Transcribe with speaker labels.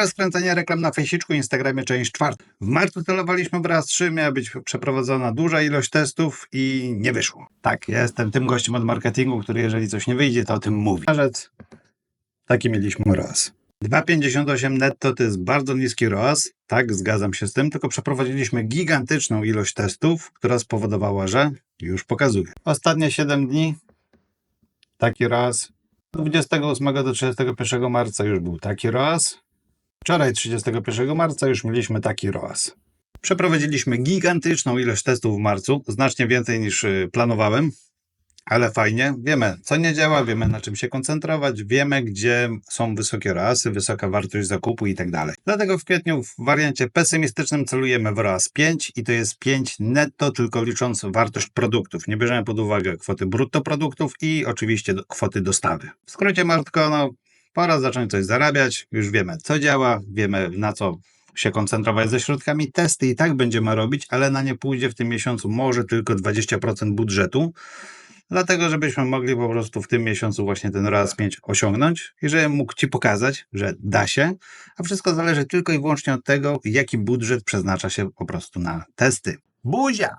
Speaker 1: Rozkręcenie reklam na Fejsiczku, Instagramie, część czwarta. W marcu celowaliśmy raz 3, miała być przeprowadzona duża ilość testów i nie wyszło. Tak, ja jestem tym gościem od marketingu, który jeżeli coś nie wyjdzie, to o tym mówi. Marzec, taki mieliśmy raz. 2,58 netto to jest bardzo niski ROAS, tak, zgadzam się z tym, tylko przeprowadziliśmy gigantyczną ilość testów, która spowodowała, że już pokazuję. Ostatnie 7 dni, taki ROAS. 28 do 31 marca już był taki ROAS. Wczoraj 31 marca już mieliśmy taki ROAS. Przeprowadziliśmy gigantyczną ilość testów w marcu, znacznie więcej niż y, planowałem, ale fajnie. Wiemy, co nie działa, wiemy na czym się koncentrować, wiemy, gdzie są wysokie ROASy, wysoka wartość zakupu i tak dalej. Dlatego w kwietniu w wariancie pesymistycznym celujemy w ROAS 5 i to jest 5 netto, tylko licząc wartość produktów. Nie bierzemy pod uwagę kwoty brutto produktów i oczywiście kwoty dostawy. W skrócie, Martko, no, pora zacząć coś zarabiać. Już wiemy, co działa, wiemy, na co się koncentrować ze środkami. Testy i tak będziemy robić, ale na nie pójdzie w tym miesiącu może tylko 20% budżetu. Dlatego, żebyśmy mogli po prostu w tym miesiącu właśnie ten raz 5 osiągnąć i żebym mógł Ci pokazać, że da się, a wszystko zależy tylko i wyłącznie od tego, jaki budżet przeznacza się po prostu na testy. Buzia!